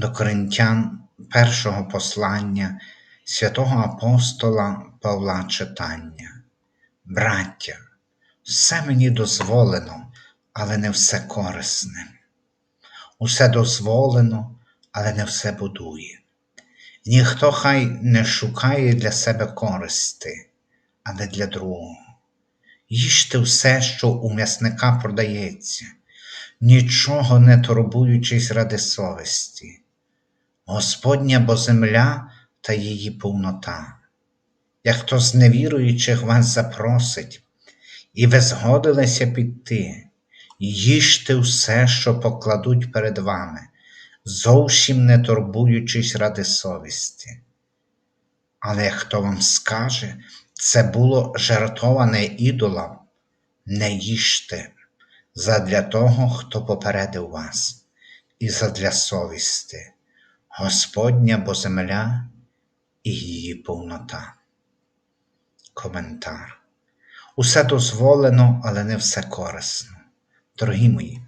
до Коринтян першого послання святого апостола Павла читання. Браття, все мені дозволено, але не все корисне. Усе дозволено, але не все будує. Ніхто хай не шукає для себе користи, але для другого. Їжте все, що у м'ясника продається, нічого не турбуючись ради совісті. Господня бо земля та її повнота. Як хто з невіруючих вас запросить, і ви згодилися піти, їжте все, що покладуть перед вами, зовсім не турбуючись ради совісті. Але як хто вам скаже, це було жертоване ідолам, не їжте задля того, хто попередив вас, і задля совісти. Господня бо земля і її повнота. Коментар. Усе дозволено, але не все корисно. Дорогі мої,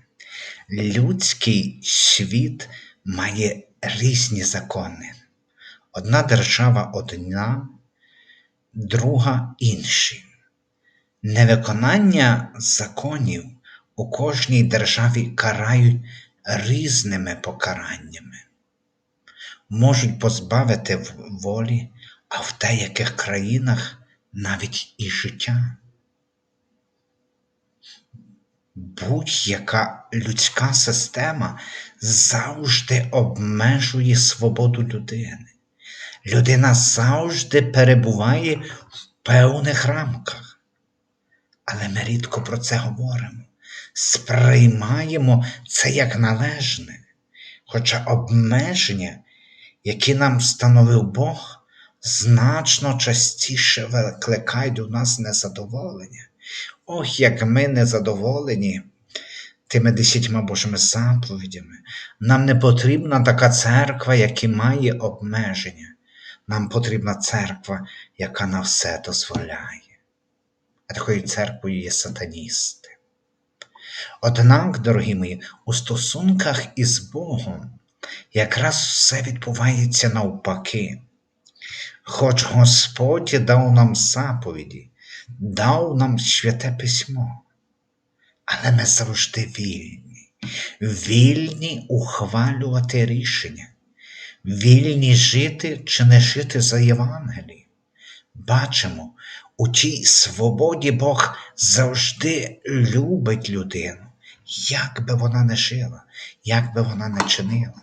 людський світ має різні закони. Одна держава одна, друга інші. Невиконання законів у кожній державі карають різними покараннями можуть позбавити волі, а в деяких країнах навіть і життя. Будь-яка людська система завжди обмежує свободу людини. Людина завжди перебуває в певних рамках. Але ми рідко про це говоримо, сприймаємо це як належне, хоча обмеження які нам встановив Бог, значно частіше викликають у нас незадоволення. Ох, як ми незадоволені тими десятьма Божими заповідями. Нам не потрібна така церква, яка має обмеження. Нам потрібна церква, яка на все дозволяє. А такою церквою є сатаністи. Однак, дорогі мої, у стосунках із Богом якраз все відбувається навпаки. Хоч Господь дав нам заповіді, дав нам святе письмо, але ми завжди вільні, вільні ухвалювати рішення, вільні жити чи не жити за Євангелієм. Бачимо, у тій свободі Бог завжди любить людину, як би вона не жила, як би вона не чинила.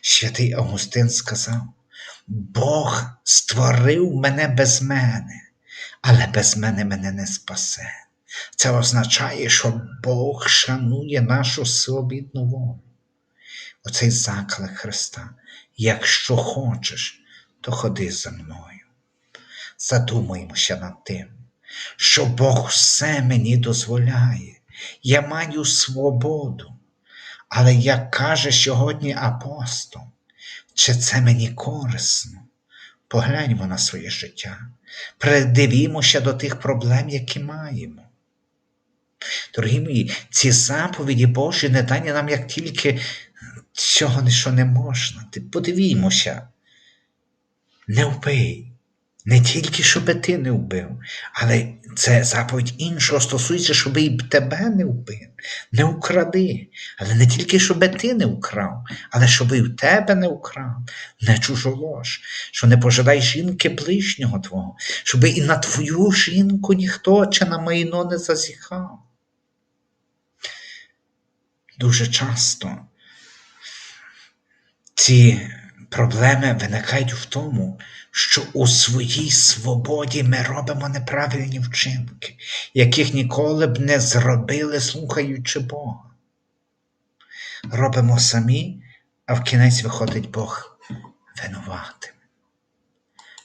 Святий Августин сказав: Бог створив мене без мене, але без мене мене не спасе. Це означає, що Бог шанує нашу свобідну волю. Оцей заклик Христа. Якщо хочеш, то ходи за мною. Задумаємося над тим, що Бог все мені дозволяє, я маю свободу. Але як каже сьогодні апостол, чи це мені корисно? Погляньмо на своє життя, придивімося до тих проблем, які маємо. Дорогі мої, ці заповіді Божі не дані нам як тільки цього що не можна. Подивімося, не вбий, не тільки, щоб ти не вбив, але це заповідь іншого стосується, щоб і тебе не вбив, не укради. Але не тільки, щоб ти не вкрав, але щоб і в тебе не вкрав, не чужолож, що не пожадай жінки ближнього твого, щоб і на твою жінку ніхто чи на майно не зазіхав. Дуже часто ці проблеми виникають в тому, що у своїй свободі ми робимо неправильні вчинки, яких ніколи б не зробили, слухаючи Бога. Робимо самі, а в кінець виходить Бог винуватим.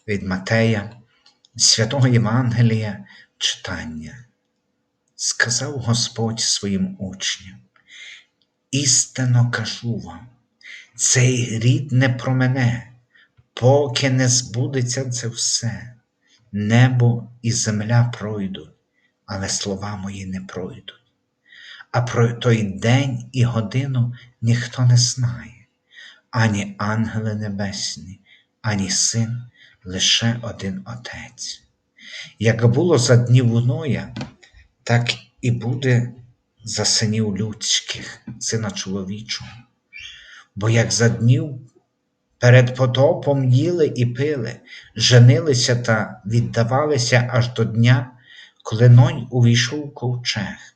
Від Матея, святого Євангелія читання, сказав Господь своїм учням, істинно кажу вам, цей рід не про мене, поки не збудеться це все, небо і земля пройдуть, але слова мої не пройдуть. А про той день і годину ніхто не знає, ані ангели небесні, ані син, лише один Отець. Як було за днів Ноя, так і буде за синів людських, сина чоловічого. Бо як за днів перед потопом їли і пили, женилися та віддавалися аж до дня, коли Ной увійшов ковчег,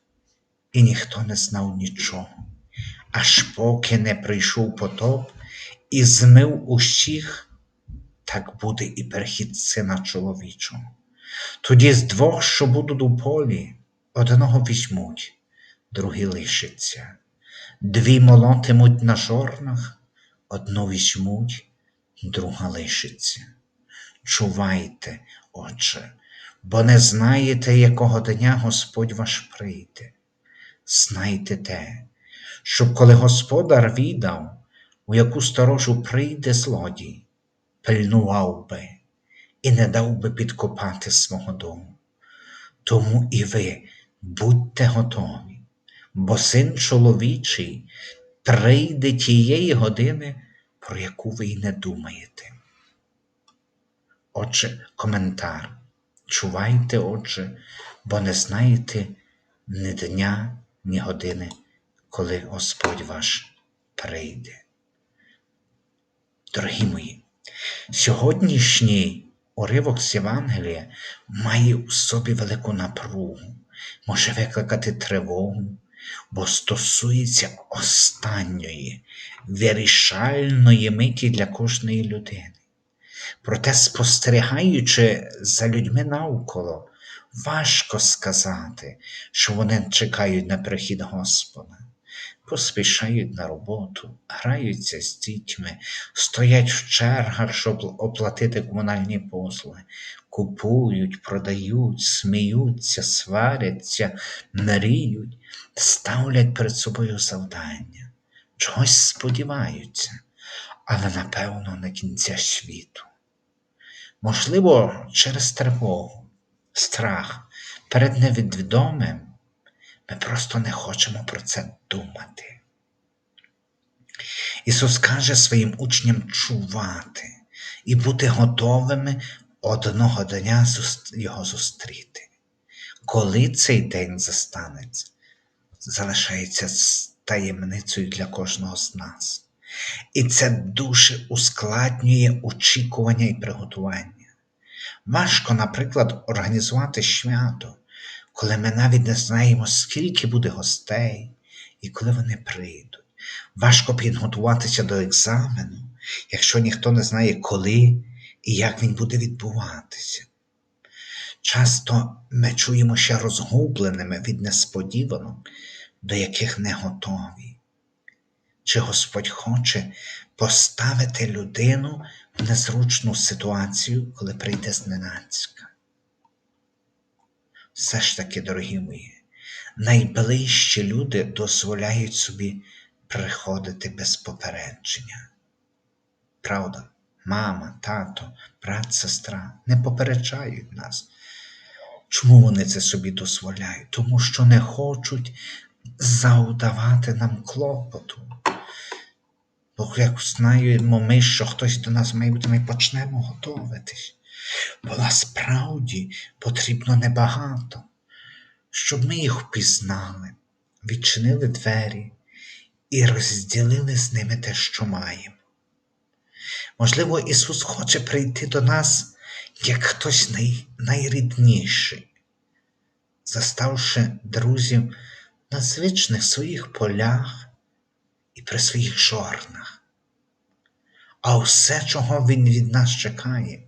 і ніхто не знав нічого, аж поки не прийшов потоп і змив усіх, так буде і перехід сина чоловічого. Тоді з двох, що будуть у полі, одного візьмуть, другий лишиться. Дві молотимуть на жорнах, одну візьмуть, друга лишиться. Чувайте, Отче, бо не знаєте, якого дня Господь ваш прийде. Знайте те, щоб коли господар віддав, у яку сторожу прийде злодій, пильнував би і не дав би підкопати свого дому. Тому і ви будьте готові, бо син чоловічий прийде тієї години, про яку ви й не думаєте. Отже, коментар. Чувайте, отже, бо не знаєте ні дня, ні години, коли Господь ваш прийде. Дорогі мої, сьогоднішній уривок з Євангелія має у собі велику напругу, може викликати тривогу, бо стосується останньої, вирішальної миті для кожної людини. Проте, спостерігаючи за людьми навколо, важко сказати, що вони чекають на прихід Господа, поспішають на роботу, граються з дітьми, стоять в чергах, щоб оплатити комунальні послуги, купують, продають, сміються, сваряться, мріють, ставлять перед собою завдання, чогось сподіваються, але напевно на кінця світу. Можливо, через тривогу, страх перед невідомим ми просто не хочемо про це думати. Ісус каже своїм учням чувати і бути готовими одного дня Його зустріти. Коли цей день застанеться, залишається таємницею для кожного з нас. І це дуже ускладнює очікування і приготування. Важко, наприклад, організувати свято, коли ми навіть не знаємо, скільки буде гостей і коли вони прийдуть. Важко підготуватися до екзамену, якщо ніхто не знає, коли і як він буде відбуватися. Часто ми чуємося розгубленими від несподіванок, до яких не готові. Чи Господь хоче поставити людину в незручну ситуацію, коли прийде зненацька? Все ж таки, дорогі мої, найближчі люди дозволяють собі приходити без попередження. Правда, мама, тато, брат, сестра не попереджають нас. Чому вони це собі дозволяють? Тому що не хочуть завдавати нам клопоту. Бо як знаємо ми, що хтось до нас має бути, ми почнемо готуватись. Бо насправді потрібно небагато, щоб ми їх впізнали, відчинили двері і розділили з ними те, що маємо. Можливо, Ісус хоче прийти до нас як хтось най, найрідніший, заставши друзів на звичних своїх полях і при своїх жорнах. А все, чого Він від нас чекає,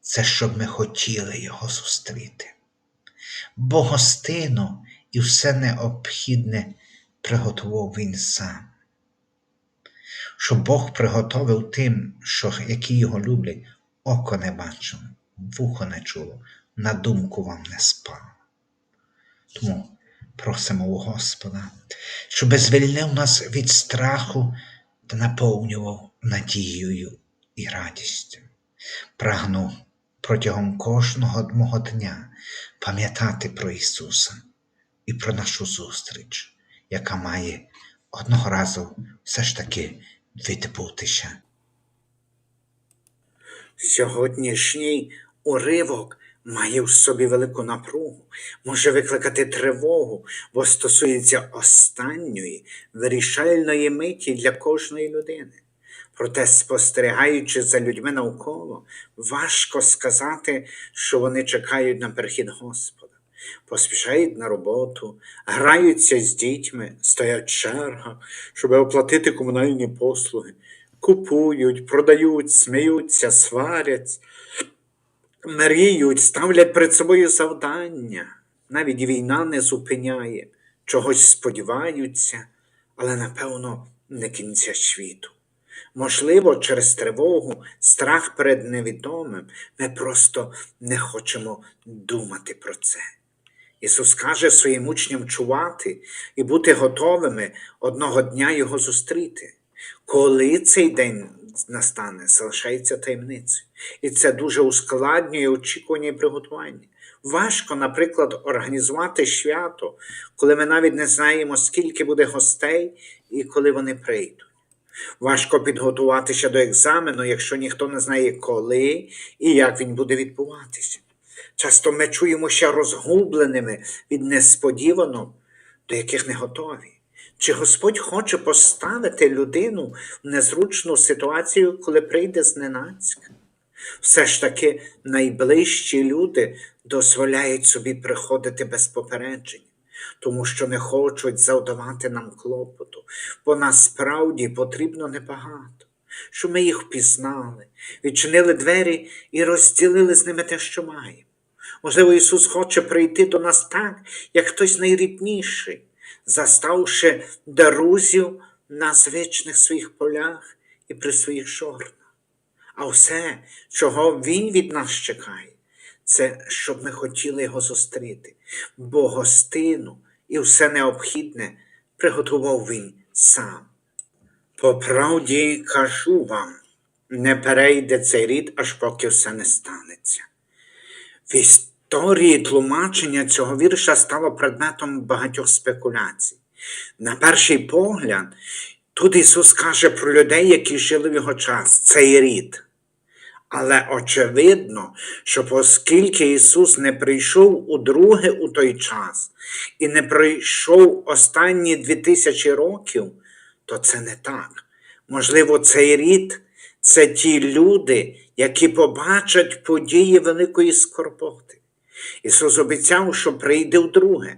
це щоб ми хотіли Його зустріти. Бо гостину і все необхідне приготував Він сам. Що Бог приготовив тим, що, які його люблять, око не бачило, вухо не чуло, на думку вам не спало. Тому просимо у Господа, щоб звільнив нас від страху та наповнював надією і радістю. Прагну протягом кожного мого дня пам'ятати про Ісуса і про нашу зустріч, яка має одного разу все ж таки відбутися. Сьогоднішній уривок має в собі велику напругу, може викликати тривогу, бо стосується останньої вирішальної миті для кожної людини. Проте, спостерігаючи за людьми навколо, важко сказати, що вони чекають на перехід Господа, поспішають на роботу, граються з дітьми, стоять в чергах, щоб оплатити комунальні послуги, купують, продають, сміються, сваряться, мріють, ставлять перед собою завдання. Навіть війна не зупиняє, чогось сподіваються, але напевно не кінця світу. Можливо, через тривогу, страх перед невідомим, ми просто не хочемо думати про це. Ісус каже своїм учням чувати і бути готовими одного дня Його зустріти. Коли цей день настане, залишається таємницею. І це дуже ускладнює очікування і приготування. Важко, наприклад, організувати свято, коли ми навіть не знаємо, скільки буде гостей і коли вони прийдуть. Важко підготуватися до екзамену, якщо ніхто не знає, коли і як він буде відбуватися. Часто ми чуємося розгубленими від несподівано, до яких не готові. Чи Господь хоче поставити людину в незручну ситуацію, коли прийде зненацька? Все ж таки найближчі люди дозволяють собі приходити без попередження, тому що не хочуть завдавати нам клопоту, бо насправді потрібно небагато, щоб ми їх впізнали, відчинили двері і розділили з ними те, що маємо. Можливо, Ісус хоче прийти до нас так, як хтось найрідніший, заставши друзів на звичних своїх полях і при своїх жорнах. А все, чого Він від нас чекає, це щоб ми хотіли його зустріти, бо гостину і все необхідне приготував Він сам. По правді кажу вам, не перейде цей рід, аж поки все не станеться. В історії тлумачення цього вірша стало предметом багатьох спекуляцій. На перший погляд, тут Ісус каже про людей, які жили в його час, цей рід. Але очевидно, що оскільки Ісус не прийшов удруге у той час і не прийшов останні дві тисячі років, то це не так. Можливо, цей рід це ті люди, які побачать події великої скорботи. Ісус обіцяв, що прийде вдруге.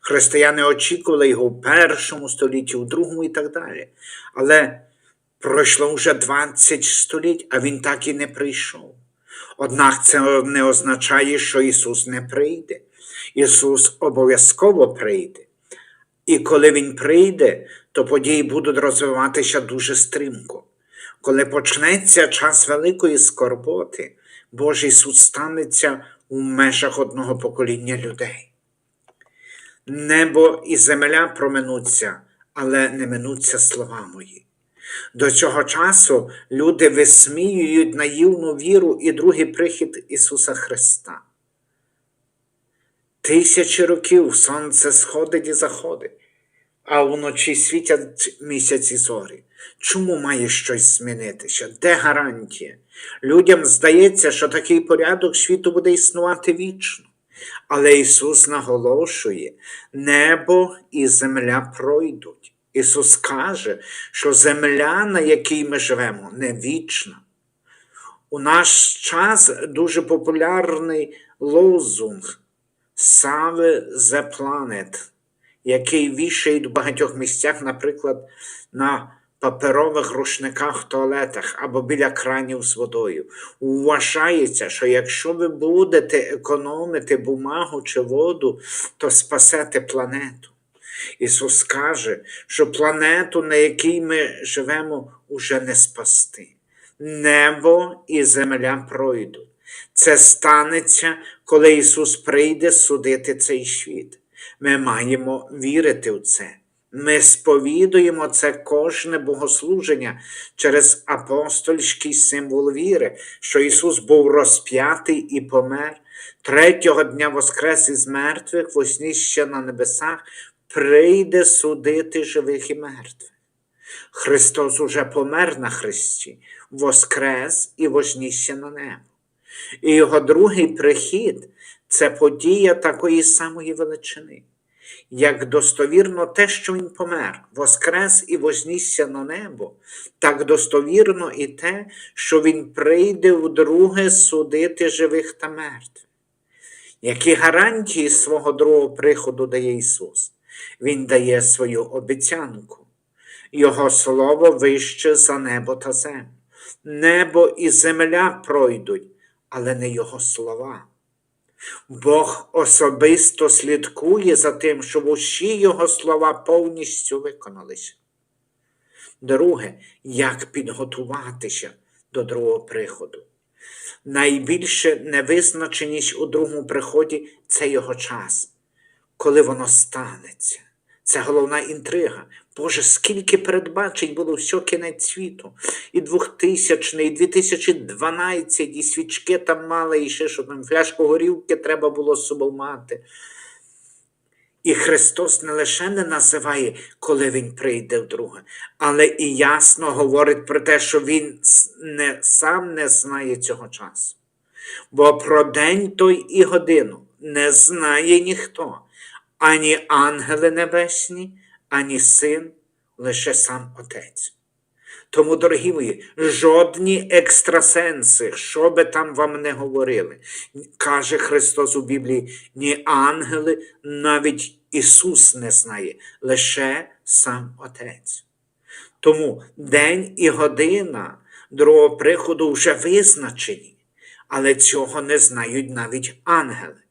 Християни очікували його в першому столітті, у другому і так далі. Але пройшло вже 20 століть, а Він так і не прийшов. Однак це не означає, що Ісус не прийде. Ісус обов'язково прийде. І коли Він прийде, то події будуть розвиватися дуже стрімко. Коли почнеться час великої скорботи, Божий суд станеться у межах одного покоління людей. Небо і земля проминуться, але не минуться слова мої. До цього часу люди висміюють наївну віру і другий прихід Ісуса Христа. Тисячі років сонце сходить і заходить, а вночі світять місяці зорі. Чому має щось змінитися? Де гарантія? Людям здається, що такий порядок світу буде існувати вічно. Але Ісус наголошує, небо і земля пройдуть. Ісус каже, що земля, на якій ми живемо, не вічна. У наш час дуже популярний лозунг Save the Planet, який вішають в багатьох місцях, наприклад, на паперових рушниках в туалетах або біля кранів з водою. Вважається, що якщо ви будете економити бумагу чи воду, то спасете планету. Ісус каже, що планету, на якій ми живемо, уже не спасти. Небо і земля пройдуть. Це станеться, коли Ісус прийде судити цей світ. Ми маємо вірити в це. Ми сповідуємо це кожне богослуження через апостольський символ віри, що Ісус був розп'ятий і помер, третього дня воскрес із мертвих, вознісся на небесах, прийде судити живих і мертвих. Христос уже помер на Христі, воскрес і вознісся на небо. І його другий прихід це подія такої самої величини. Як достовірно те, що він помер, воскрес і вознісся на небо, так достовірно і те, що він прийде вдруге судити живих та мертвих. Які гарантії свого другого приходу дає Ісус? Він дає свою обіцянку. Його слово вище за небо та землю. Небо і земля пройдуть, але не Його слова. Бог особисто слідкує за тим, щоб усі Його слова повністю виконалися. Друге, як підготуватися до другого приходу. Найбільше невизначеність у другому приході це його час, коли воно станеться. Це головна інтрига. Боже, скільки передбачень було все кінець світу. І 2000, і 2012, і свічки там мали, і ще що там фляжку горілки треба було з собою мати. І Христос не лише не називає, коли Він прийде вдруге, але і ясно говорить про те, що Він не, сам не знає цього часу. Бо про день той і годину не знає ніхто, ані ангели небесні, ані син, лише сам Отець. Тому, дорогі мої, жодні екстрасенси, що би там вам не говорили, каже Христос у Біблії, ні ангели, навіть Ісус не знає, лише сам Отець. Тому день і година другого приходу вже визначені, але цього не знають навіть ангели.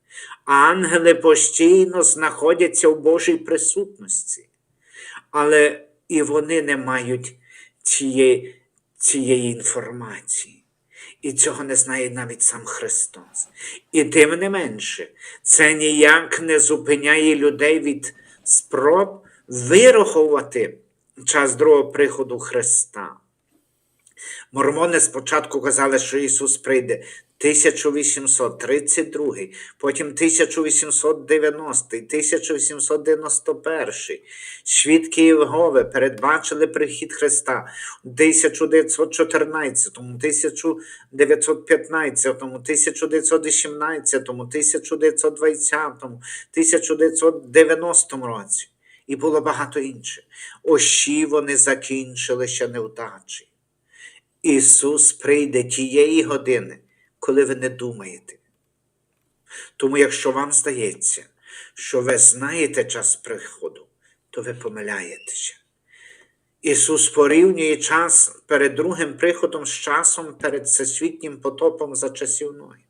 Ангели постійно знаходяться в Божій присутності, але і вони не мають цієї, цієї інформації. І цього не знає навіть сам Христос. І тим не менше, це ніяк не зупиняє людей від спроб вирахувати час другого приходу Христа. Мормони спочатку казали, що Ісус прийде 1832, потім 1890, 1891. Свідки Єгови передбачили прихід Христа у 1914, 1915, 1918, 1920, 1990 році. І було багато інших. Ощі вони закінчилися невдачі. Ісус прийде тієї години, коли ви не думаєте. Тому, якщо вам здається, що ви знаєте час приходу, то ви помиляєтеся. Ісус порівнює час перед другим приходом з часом перед всесвітнім потопом за часів Ної.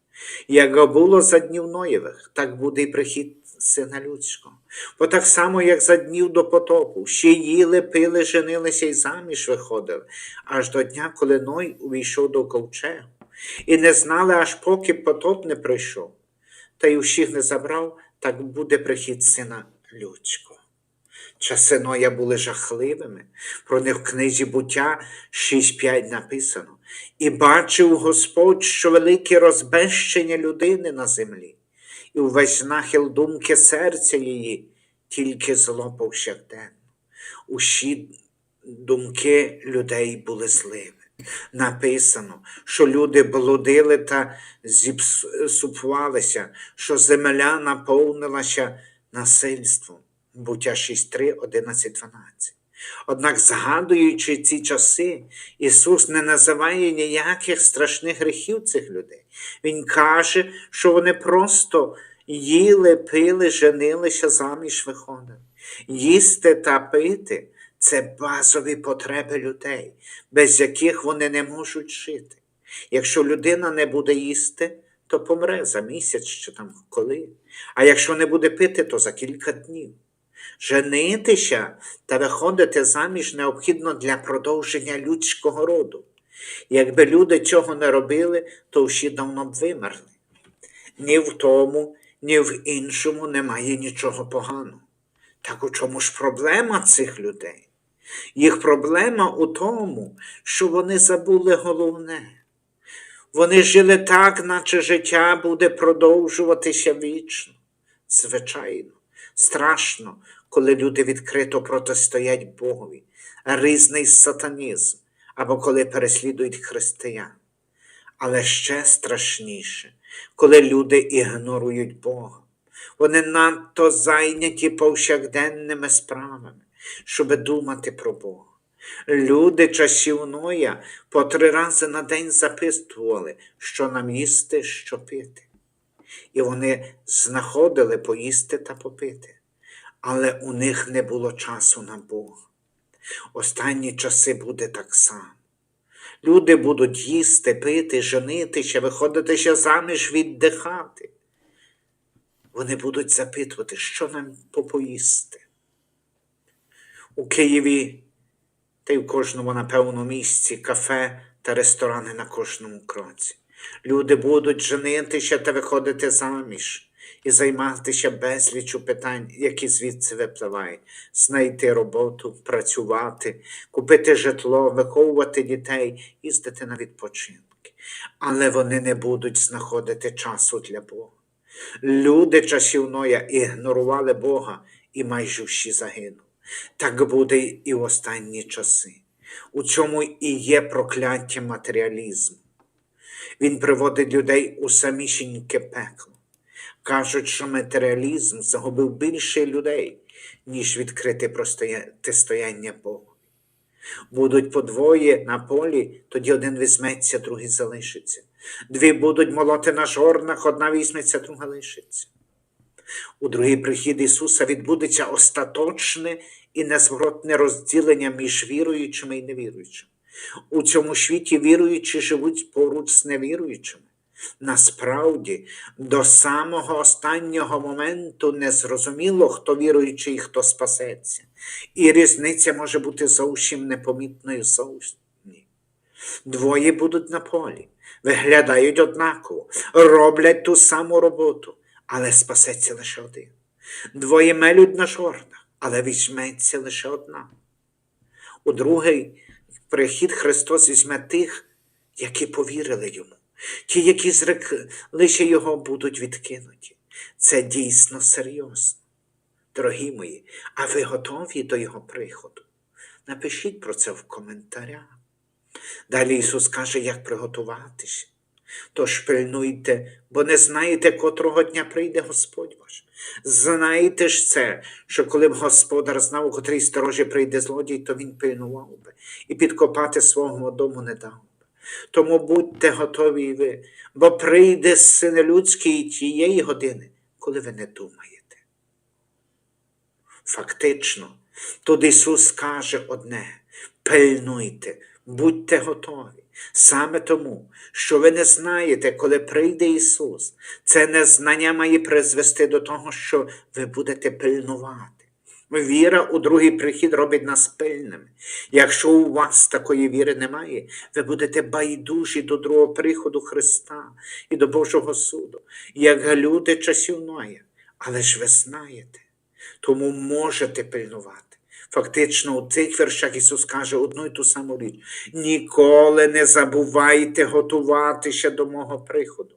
Як було за днів Ноєвих, так буде і прихід Сина Людського. Бо так само, як за днів до потопу, ще їли, пили, женилися і заміж виходили, аж до дня, коли Ной увійшов до ковчегу, і не знали, аж поки потоп не прийшов, та й усіх не забрав, так буде прихід Сина Людського. Часи Ноя були жахливими, про них в книзі буття 6.5 написано. І бачив Господь, що велике розбещення людини на землі, і увесь нахил думки серця її, тільки зло повсякденно. Усі думки людей були злими. Написано, що люди блудили та зіпсувалися, що земля наповнилася насильством. Буття 6.3, 11, 12. Однак, згадуючи ці часи, Ісус не називає ніяких страшних гріхів цих людей. Він каже, що вони просто їли, пили, женилися, заміж виходили. Їсти та пити це базові потреби людей, без яких вони не можуть жити. Якщо людина не буде їсти, то помре за місяць чи там коли. А якщо не буде пити, то за кілька днів. Женитися та виходити заміж необхідно для продовження людського роду. Якби люди цього не робили, то всі давно б вимерли. Ні в тому, ні в іншому немає нічого поганого. Так у чому ж проблема цих людей? Їх проблема у тому, що вони забули головне. Вони жили так, наче життя буде продовжуватися вічно. Звичайно, страшно, коли люди відкрито протистоять Богові, різний сатанізм або коли переслідують християн. Але ще страшніше, коли люди ігнорують Бога. Вони надто зайняті повсякденними справами, щоби думати про Бога. Люди часів Ноя по три рази на день записували, що нам їсти, що пити. І вони знаходили поїсти та попити, але у них не було часу на Бога. Останні часи буде так само. Люди будуть їсти, пити, женитися, виходитися заміж, віддихати. Вони будуть запитувати, що нам попоїсти. У Києві та й в кожному, напевно, місці кафе та ресторани на кожному кроці. Люди будуть женитися та виходити заміж і займатися безлічу питань, які звідси випливають, знайти роботу, працювати, купити житло, виховувати дітей, їздити на відпочинки. Але вони не будуть знаходити часу для Бога. Люди часів Ноя ігнорували Бога і майже всі загинули. Так буде і в останні часи. У цьому і є прокляття матеріалізму. Він приводить людей у самісіньке пекло. Кажуть, що матеріалізм загубив більше людей, ніж відкрите протистояння Богу. Будуть по двоє на полі, тоді один візьметься, другий залишиться. Дві будуть молоти на жорнах, одна візьметься, друга лишиться. У другий прихід Ісуса відбудеться остаточне і незворотне розділення між віруючими і невіруючими. У цьому світі віруючі живуть поруч з невіруючими. Насправді, до самого останнього моменту не зрозуміло, хто віруючий і хто спасеться, і різниця може бути зовсім непомітною зовсім. Двоє будуть на полі, виглядають однаково, роблять ту саму роботу, але спасеться лише один. Двоє мелють на жорнах, але візьметься лише одна. У другий прихід Христос візьме тих, які повірили йому. Ті, які зреклися його, будуть відкинуті. Це дійсно серйозно. Дорогі мої, а ви готові до його приходу? Напишіть про це в коментарях. Далі Ісус каже, як приготуватися. Тож пильнуйте, бо не знаєте, котрого дня прийде Господь ваш. Знаєте ж це, що коли б господар знав, у котрій сторожі прийде злодій, то він пильнував би і підкопати свого дому не дав би. Тому будьте готові і ви, бо прийде син людський тієї години, коли ви не думаєте. Фактично, тут Ісус каже одне: пильнуйте, будьте готові. Саме тому, що ви не знаєте, коли прийде Ісус, це незнання має призвести до того, що ви будете пильнувати. Віра у другий прихід робить нас пильними. Якщо у вас такої віри немає, ви будете байдужі до другого приходу Христа і до Божого суду, як люди часів Ноя. Але ж ви знаєте, тому можете пильнувати. Фактично, у цих віршах Ісус каже одну і ту саму річ: ніколи не забувайте готуватися до мого приходу,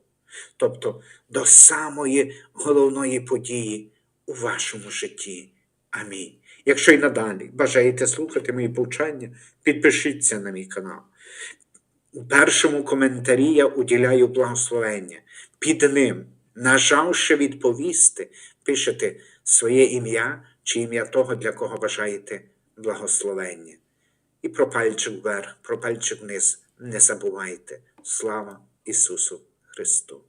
тобто до самої головної події у вашому житті. Амінь. Якщо й надалі бажаєте слухати мої повчання, підпишіться на мій канал. У першому коментарі я уділяю благословення. Під ним, нажавши відповісти, пишете своє ім'я чи ім'я того, для кого бажаєте благословення. І про пальчик вверх, про пальчик вниз не забувайте. Слава Ісусу Христу!